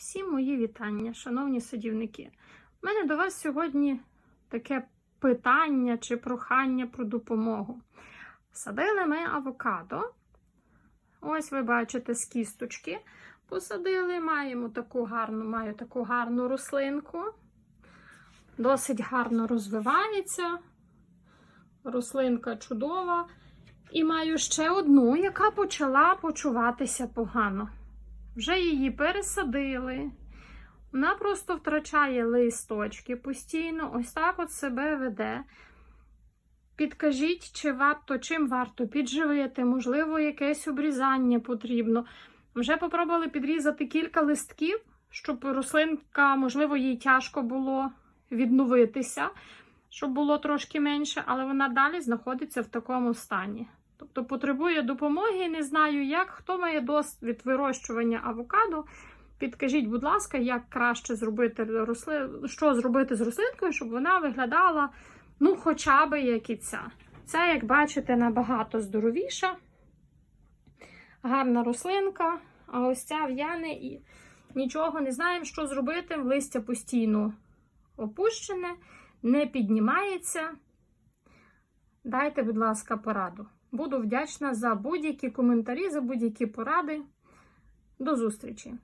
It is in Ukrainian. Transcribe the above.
Всі мої вітання, шановні садівники. У мене до вас сьогодні таке питання чи прохання про допомогу. Садили ми авокадо. Ось ви бачите з кісточки. Посадили, маємо таку гарну, маю таку гарну рослинку. Досить гарно розвивається. Рослинка чудова. І маю ще одну, яка почала почуватися погано. Вже її пересадили. Вона просто втрачає листочки постійно, ось так от себе веде. Підкажіть, чи варто, чим варто підживити, можливо, якесь обрізання потрібно. Вже попробували підрізати кілька листків, щоб рослинка, можливо, їй тяжко було відновитися, щоб було трошки менше, але вона далі знаходиться в такому стані. Тобто потребує допомоги, не знаю як. Хто має досвід вирощування авокадо, підкажіть, будь ласка, як краще зробити росли... що зробити з рослинкою, щоб вона виглядала, ну, хоча б як і ця. Ця, як бачите, набагато здоровіша, гарна рослинка, а ось ця в'яне і нічого не знаємо, що зробити. Листя постійно опущене, не піднімається. Дайте, будь ласка, пораду. Буду вдячна за будь-які коментарі, за будь-які поради. До зустрічі!